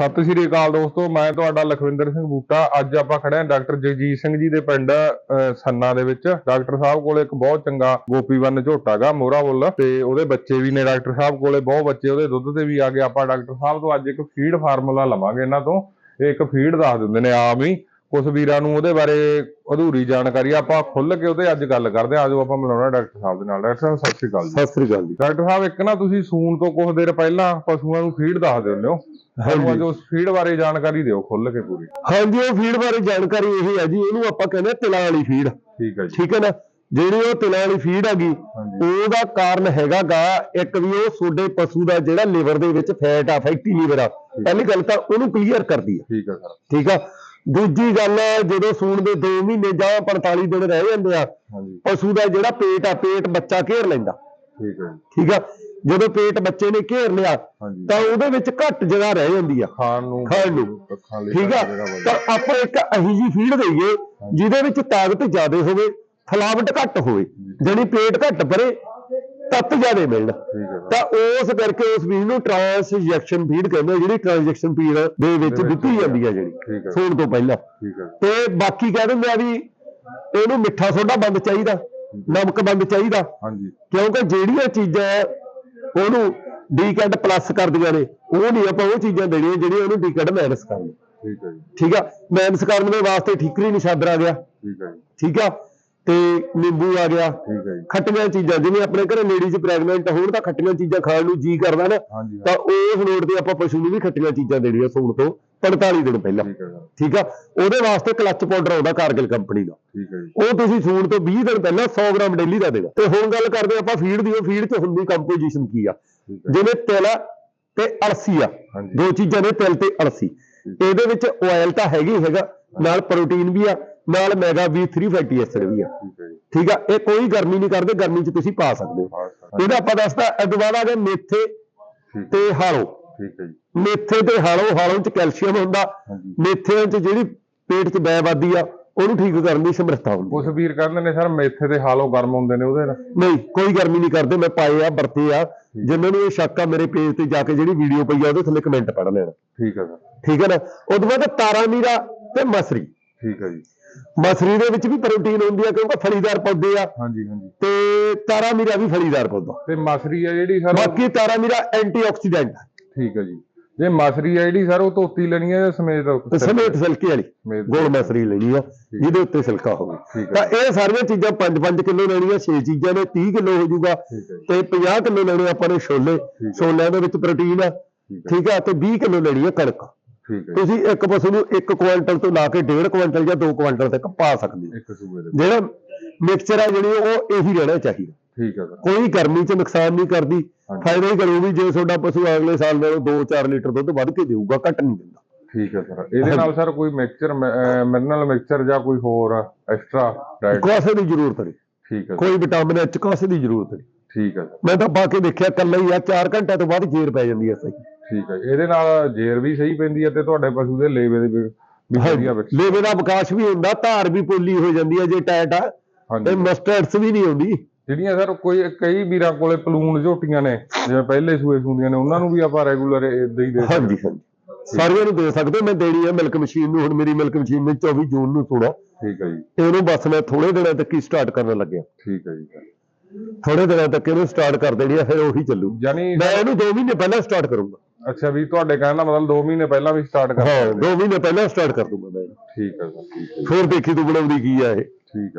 ਸਤਿ ਸ਼੍ਰੀ ਅਕਾਲ ਦੋਸਤੋ, ਮੈਂ ਤੁਹਾਡਾ ਲਖਵਿੰਦਰ ਸਿੰਘ ਬੂਟਾ। ਅੱਜ ਆਪਾਂ ਖੜੇ ਹਾਂ ਡਾਕਟਰ ਜਗਜੀਤ ਸਿੰਘ ਜੀ ਦੇ ਪਿੰਡ ਸੰਨਾ ਦੇ ਵਿੱਚ। ਡਾਕਟਰ ਸਾਹਿਬ ਕੋਲੇ ਇੱਕ ਬਹੁਤ ਚੰਗਾ ਗੋਪੀਵੰਨ ਝੋਟਾਗਾ ਮੋਹਰਾ ਬੁੱਲ। ਤੇ ਉਹਦੇ ਬੱਚੇ ਵੀ ਨੇ ਡਾਕਟਰ ਸਾਹਿਬ ਕੋਲੇ, ਬਹੁਤ ਬੱਚੇ ਉਹਦੇ ਦੁੱਧ ਤੇ ਵੀ ਆ ਗਏ। ਆਪਾਂ ਡਾਕਟਰ ਸਾਹਿਬ ਤੋਂ ਅੱਜ ਇੱਕ ਫੀਡ ਫਾਰਮੂਲਾ ਲਵਾਂਗੇ ਇਹਨਾਂ ਤੋਂ। ਇਹ ਇੱਕ ਫੀਡ ਦੱਸ ਦਿੰਦੇ ਨੇ ਆਮ ਹੀ। ਕੁਝ ਵੀਰਾਂ ਨੂੰ ਉਹਦੇ ਬਾਰੇ ਅਧੂਰੀ ਜਾਣਕਾਰੀ ਆ, ਆਪਾਂ ਖੁੱਲ ਕੇ ਉਹਦੇ ਅੱਜ ਗੱਲ ਕਰਦੇ ਹਾਂ। ਆਜੋ ਆਪਾਂ ਮਿਲਾਉਣਾ ਡਾਕਟਰ ਸਾਹਿਬ ਦੇ ਨਾਲ। ਡਾਕਟਰ ਸਾਹਿਬ ਸਤਿ ਸ਼੍ਰੀ ਅਕਾਲ ਜੀ। ਸਤਿ ਸ੍ਰੀ ਅਕਾਲ ਜੀ। ਡਾਕਟਰ ਸਾਹਿਬ ਇੱਕ ਨਾ ਤੁਸੀਂ ਸੂਣ ਤੋਂ ਕੁਝ ਦੇਰ ਪਹਿਲਾਂ ਪਸ਼ੂਆਂ ਨੂੰ ਫੀਡ ਦੱਸ ਦਿੰਦੇ ਹੋ। ਸਾਨੂੰ ਅੱਜ ਉਸ ਫੀਡ ਬਾਰੇ ਜਾਣਕਾਰੀ ਦਿਓ ਖੁੱਲ ਕੇ ਪੂਰੀ। ਹਾਂਜੀ ਉਹ ਫੀਡ ਬਾਰੇ ਜਾਣਕਾਰੀ ਇਹ ਹੈ ਜੀ ਇਹਨੂੰ ਆਪਾਂ ਕਹਿੰਦੇ ਆ ਤਿਲਾਂ ਵਾਲੀ ਫੀਡ ਠੀਕ ਹੈ ਜੀ। ਠੀਕ ਹੈ ਨਾ? ਜਿਹੜੀ ਉਹ ਤਿਲਾਂ ਵਾਲੀ ਫੀਡ ਹੈਗੀ ਹਾਂਜੀ। ਉਹਦਾ ਕਾਰਨ ਹੈਗਾ ਗਾ ਇੱਕ ਵੀ ਉਹ ਤੁਹਾਡੇ ਪਸ਼ੂ ਦਾ ਜਿਹੜਾ ਲਿਵਰ ਦੇ ਵਿੱਚ ਫੈਟ ਆ ਫੈਟੀ ਲਿਵਰ ਆ। ਪਹਿਲੀ ਗੱਲ ਤਾਂ ਉਹਨੂੰ ਕਲੀਅਰ ਕਰਦੀ ਆ। ਠੀਕ ਹੈ ਸਰ। ਠੀਕ ਆ? ਦੂਜੀ ਗੱਲ ਜਦੋਂ ਸੂਣ ਦੇ 2 ਮਹੀਨੇ ਜਾਂ 45 ਦਿਨ ਰਹਿ ਜਾਂਦੇ ਆ ਪਸ਼ੂ ਦਾ ਜਿਹੜਾ ਪੇਟ ਆ ਪੇਟ ਬੱਚਾ ਘੇਰ ਲੈਂਦਾ। ਠੀਕ ਹੈ ਠੀਕ ਆ? ਜਦੋਂ ਪੇਟ ਬੱਚੇ ਨੇ ਘੇਰ ਲਿਆ ਤਾਂ ਉਹਦੇ ਵਿੱਚ ਘੱਟ ਜਗ੍ਹਾ ਰਹਿ ਜਾਂਦੀ ਆ। ਖਾਣ ਨੂੰ ਖਾਣ ਨੂੰ। ਠੀਕ ਆ। ਤਾਂ ਆਪਾਂ ਇੱਕ ਅਹੀ ਜੀ ਫੀਡ ਦਈਏ ਜਿਹਦੇ ਵਿੱਚ ਤਾਕਤ ਜ਼ਿਆਦਾ ਹੋਵੇ ਫਲਾਵਟ ਘੱਟ ਹੋਵੇ ਜਾਣੀ ਪੇਟ ਘੱਟ ਭਰੇ ਤੱਤ ਜ਼ਿਆਦਾ ਮਿਲਣ। ਹੈ ਤਾਂ ਉਸ ਕਰਕੇ ਉਸ ਫੀਡ ਨੂੰ ਟ੍ਰਾਂਸਜੈਕਸ਼ਨ ਫੀਡ ਕਹਿੰਦੇ ਜਿਹੜੀ ਟ੍ਰਾਂਜੈਕਸ਼ਨ ਫੀਡ ਦੇ ਵਿੱਚ ਦਿੱਤੀ ਜਾਂਦੀ ਆ ਜਿਹੜੀ ਹੈ। ਸੌਣ ਤੋਂ ਪਹਿਲਾਂ। ਹੈ। ਤੇ ਬਾਕੀ ਕਹਿ ਦਿੰਦੇ ਆ ਵੀ ਇਹਨੂੰ ਮਿੱਠਾ ਸੋਡਾ ਬੰਦ ਚਾਹੀਦਾ ਨਮਕ ਬੰਦ ਚਾਹੀਦਾ। ਹਾਂਜੀ। ਕਿਉਂਕਿ ਜਿਹੜੀਆਂ ਚੀਜ਼ਾਂ ਉਹਨੂੰ ਡੀਕੈਡ ਪਲੱਸ ਕਰਦੀਆਂ ਨੇ ਉਹ ਨਹੀਂ ਆਪਾਂ ਉਹ ਚੀਜ਼ਾਂ ਦੇਣੀਆਂ ਜਿਹੜੀਆਂ ਉਹਨੂੰ ਡੀਕੈਡ ਮਾਈਨਸ ਕਰਨੀਆਂ। ਠੀਕ ਹੈ ਜੀ। ਠੀਕ ਆ? ਮਾਈਨਸ ਕਰਨ ਦੇ ਵਾਸਤੇ ਠੀਕਰੀ ਨਿਸ਼ਾਦਰ ਆ ਗਿਆ। ਠੀਕ ਹੈ ਠੀਕ ਆ? ਤੇ ਨਿੰਬੂ ਆ ਗਿਆ। ਠੀਕ ਹੈ ਜੀ। ਖੱਟੀਆਂ ਚੀਜ਼ਾਂ ਜਿਵੇਂ ਆਪਣੇ ਘਰੇ ਲੇਡੀਜ਼ ਪ੍ਰੈਗਨੈਂਟ ਹੋਣ ਤਾਂ ਖੱਟੀਆਂ ਚੀਜ਼ਾਂ ਖਾਣ ਨੂੰ ਜੀ ਕਰਦਾ ਨਾ ਤਾਂ ਉਸ ਨੋਟ ਤੇ ਆਪਾਂ ਪਸ਼ੂ ਨੂੰ ਵੀ ਖੱਟੀਆਂ ਚੀਜ਼ਾਂ ਦੇਣੀਆਂ ਸੂਣ ਤੋਂ 45 ਦਿਨ ਪਹਿਲਾਂ। ਠੀਕ ਆ? ਉਹਦੇ ਵਾਸਤੇ ਕਲੱਚ ਪਾਊਡਰ ਆਉਂਦਾ ਕਾਰਗਿਲ ਕੰਪਨੀ ਦਾ। ਉਹ ਤੁਸੀਂ ਸੂਣ ਤੋਂ 20 ਦਿਨ ਪਹਿਲਾਂ 100 ਗ੍ਰਾਮ ਡੇਲੀ ਦਾ ਦੇਣਾ। ਤੇ ਹੁਣ ਗੱਲ ਕਰਦੇ ਆਪਾਂ ਫੀਡ ਦੀ ਉਹ ਫੀਡ 'ਚ ਹੁੰਦੀ ਕੰਪੋਜੀਸ਼ਨ ਕੀ ਆ? ਜਿਵੇਂ ਤਿਲ ਤੇ ਅਲਸੀ ਆ। ਦੋ ਚੀਜ਼ਾਂ ਨੇ ਤਿਲ ਤੇ ਅਲਸੀ। ਇਹਦੇ ਵਿੱਚ ਆਇਲ ਤਾਂ ਹੈਗੀ ਹੈਗਾ। ਨਾਲ ਪ੍ਰੋਟੀਨ ਵੀ ਆ। ਨਾਲ ਮੈਗਾ B3 ਫੈਟੀ ਐਸਿਡ ਵੀ ਆ। ਠੀਕ ਆ? ਇਹ ਕੋਈ ਗਰਮੀ ਨਹੀਂ ਕਰਦੇ ਗਰਮੀ 'ਚ ਤੁਸੀਂ ਪਾ ਸਕਦੇ ਹੋ। ਇਹਦਾ ਆਪਾਂ ਦੱਸਦਾ ਇਹ ਤੋਂ ਬਾਅਦ ਆ ਗਿਆ ਮੇਥੇ ਤੇ ਹਾਲੋ। ਠੀਕ ਹੈ ਜੀ। ਮੇਥੇ ਤੇ ਹਾਲੋ ਹਾਲੋ 'ਚ ਕੈਲਸ਼ੀਅਮ ਹੁੰਦਾ। ਮੇਥਿਆਂ 'ਚ ਜਿਹੜੀ ਪੇਟ 'ਚ ਬੈ ਵੱਧਦੀ ਆ ਉਹਨੂੰ ਠੀਕ ਕਰਨ ਦੀ ਸਮਰੱਥਾ ਹੁੰਦੀ ਕੁਝ ਵੀਰ ਕਹਿੰਦੇ ਨੇ ਸਰ ਮੇਥੇ ਦੇ ਹਾਲੋ ਗਰਮ ਹੁੰਦੇ ਨੇ ਉਹਦੇ ਨਾਲ? ਨਹੀਂ ਕੋਈ ਗਰਮੀ ਨਹੀਂ ਕਰਦੇ ਮੈਂ ਪਾਏ ਆ ਵਰਤੇ ਆ। ਜਿਨ੍ਹਾਂ ਨੂੰ ਇਹ ਸ਼ੱਕ ਆ ਮੇਰੇ ਪੇਜ ਤੇ ਜਾ ਕੇ ਜਿਹੜੀ ਵੀਡੀਓ ਪਈ ਆ ਉਹਦੇ ਥੱਲੇ ਕਮੈਂਟ ਪੜ੍ਹ ਲੈਣਾ। ਠੀਕ ਹੈ ਸਰ। ਠੀਕ ਹੈ ਨਾ? ਉਸ ਤੋਂ ਬਾਅਦ ਤਾਰਾ ਮੀਰਾ ਤੇ ਮਸਰੀ। ਠੀਕ ਹੈ ਜੀ। ਮਸਰੀ ਦੇ ਵਿੱਚ ਵੀ ਪ੍ਰੋਟੀਨ ਹੁੰਦੀ ਆ ਕਿਉਂਕਿ ਫਲੀਦਾਰ ਪੌਦੇ ਆ। ਹਾਂਜੀ ਹਾਂਜੀ। ਤੇ ਤਾਰਾ ਮੀਰਾ ਵੀ ਫਲੀਦਾਰ ਪੌਦਾ। ਤੇ ਮਸਰੀ ਆ ਜਿਹੜੀ ਸਰ ਬਾਕੀ ਤਾਰਾ ਮੀਰਾ ਐਂਟੀਆਕਸੀਡੈਂਟ ਠੀਕ ਹੈ ਜੀ। ਜੇ ਮਸਰੀ ਆ ਜਿਹੜੀ ਸਰ ਉਹ ਧੋਤੀ ਲੈਣੀ ਹੈ ਜਾਂ ਸਮੇਤ ਸਮੇਤ ਸਿਲਕੇ ਵਾਲੀ। ਗੋਲ ਮਸਰੀ ਲੈਣੀ ਆ ਜਿਹਦੇ ਉੱਤੇ ਸਿਲਕਾ ਹੋਵੇ। ਤਾਂ ਇਹ ਸਾਰੀਆਂ ਚੀਜ਼ਾਂ 5-5 ਕਿਲੋ ਲੈਣੀਆਂ 6 ਚੀਜ਼ਾਂ ਨੇ 30 ਕਿਲੋ ਹੋ ਜਾਊਗਾ। ਤੇ 50 ਕਿਲੋ ਲੈਣੇ ਆਪਾਂ ਨੇ ਛੋਲੇ। ਛੋਲਿਆਂ ਦੇ ਵਿੱਚ ਪ੍ਰੋਟੀਨ ਆ। ਠੀਕ ਆ ਤੇ 20 ਕਿਲੋ ਲੈਣੀ ਆ ਕਣਕ। ਤੁਸੀਂ ਇੱਕ ਪਸ਼ੂ ਨੂੰ 1 ਕੁਇੰਟਲ ਤੋਂ ਲਾ ਕੇ 1.5 ਕੁਇੰਟਲ ਜਾਂ 2 ਕੁਇੰਟਲ ਤੱਕ ਪਾ ਸਕਦੇ ਹੋ। ਇੱਕ ਦੇ ਜਿਹੜਾ ਮਿਕਸਚਰ ਆ ਜਿਹੜੀ ਉਹ ਇਹੀ ਰਹਿਣਾ ਚਾਹੀਦਾ। ਠੀਕ ਹੈ ਸਰ। ਕੋਈ ਗਰਮੀ 'ਚ ਨੁਕਸਾਨ ਨਹੀਂ ਕਰਦੀ। ਫਾਇਦਾ ਹੀ ਕਰੂ ਵੀ ਜੇ ਤੁਹਾਡਾ ਪਸ਼ੂ ਅਗਲੇ ਸਾਲ ਨਾਲੋਂ 2-4 ਲੀਟਰ ਦੁੱਧ ਵੱਧ ਕੇ ਦੇਊਗਾ ਘੱਟ ਨਹੀਂ ਦਿੰਦਾ। ਠੀਕ ਹੈ ਸਰ। ਇਹਦੇ ਨਾਲ ਸਰ ਕੋਈ ਮਿਕਸਚਰ ਮਿਨਰਲ ਮਿਕਸਚਰ ਜਾਂ ਕੋਈ ਹੋਰ ਐਕਸਟਰਾ ਡਾਈਟ ਕਾਸੇ ਦੀ ਜ਼ਰੂਰਤ ਨਹੀਂ। ਠੀਕ ਹੈ ਕੋਈ ਵਿਟਾਮਿਨ ਐਚ ਕਾਸੇ ਦੀ ਜ਼ਰੂਰਤ ਨਹੀਂ। ਠੀਕ ਹੈ ਸਰ। ਮੈਂ ਤਾਂ ਪਾ ਕੇ ਦੇਖਿਆ ਕੱਲਾ ਹੀ ਆ 4 ਘੰਟੇ ਤੋਂ ਬਾਅਦ ਜੇਰ ਪੈ ਜਾਂਦੀ ਹੈ ਸਹੀ। ਠੀਕ ਹੈ ਜੀ। ਇਹਦੇ ਨਾਲ ਜੇਰ ਵੀ ਸਹੀ ਪੈਂਦੀ ਹੈ ਤੇ ਤੁਹਾਡੇ ਪਸ਼ੂ ਦੇ ਲੇਵੇ ਦੇ ਵੀ ਵੀ ਵਧੀਆ ਵਿੱਚ ਲੇਵੇ ਦਾ ਵਿਕਾਸ ਵੀ ਹੁੰਦਾ ਧਾਰ ਵੀ ਪੋਲੀ ਹੋ ਜਾਂਦੀ ਹੈ ਜੇ ਟਾਇਟ ਆ ਤੇ ਹਾਂਜੀ ਮਸਟਰਡਸ ਵੀ ਨਹੀਂ ਆਉਂਦੀ। ਜਿਹੜੀਆਂ ਸਰ ਕੋਈ ਕਈ ਵੀਰਾਂ ਕੋਲੇ ਪਲੂਣ ਝੋਟੀਆਂ ਨੇ ਜਿਵੇਂ ਪਹਿਲੇ ਸੂਏ ਸੁੰਦੀਆਂ ਨੇ ਉਹਨਾਂ ਨੂੰ ਵੀ ਆਪਾਂ ਰੈਗੂਲਰ ਇਦਾਂ ਹੀ ਦੇ ਸਕਦੇ ਹਾਂਜੀ ਹਾਂਜੀ। ਸਾਰਿਆਂ ਨੂੰ ਦੇ ਸਕਦੇ ਮੈਂ ਦੇਣੀ ਹੈ ਮਿਲਕ ਮਸ਼ੀਨ ਨੂੰ ਹੁਣ ਮੇਰੀ ਮਿਲਕ ਮਸ਼ੀਨ ਨੇ 24 ਜੂਨ ਨੂੰ ਸੁਣਾ ਠੀਕ ਹੈ ਜੀ। ਇਹਨੂੰ ਬਸ ਮੈਂ ਥੋੜੇ ਦਿਨਾਂ ਤੱਕ ਹੀ ਸਟਾਰਟ ਕਰਨ ਲੱਗਿਆ। ਠੀਕ ਹੈ ਜੀ। ਥੋੜੇ ਦਿਨਾਂ ਤੱਕ ਇਹਨੂੰ ਸਟਾਰਟ ਕਰ ਦੇਣੀ ਹੈ ਫਿਰ ਉਹੀ ਚੱਲੂ। ਯਾਨੀ ਮੈਂ ਇਹਨੂੰ 2 ਮਹੀਨੇ ਪਹਿਲਾਂ ਸਟਾਰਟ ਕਰੂੰਗਾ। ਅੱਛਾ ਵੀ ਤੁਹਾਡੇ ਕਹਿਣ ਦਾ ਮਤਲਬ 2 ਮਹੀਨੇ ਪਹਿਲਾਂ ਵੀ ਸਟਾਰਟ ਕਰ ਹਾਂ 2 ਮਹੀਨੇ ਪਹਿਲਾਂ ਸਟਾਰਟ ਕਰ ਦੂੰਗਾ ਮੈਂ। ਠੀਕ ਹੈ ਸਰ ਠੀਕ ਹੈ ਜੀ, ਫਿਰ ਦੇਖੀ ਤੂੰ ਬਣਾਉਂਦੀ ਕੀ ਆ ਇਹ। ਠੀਕ ਹੈ।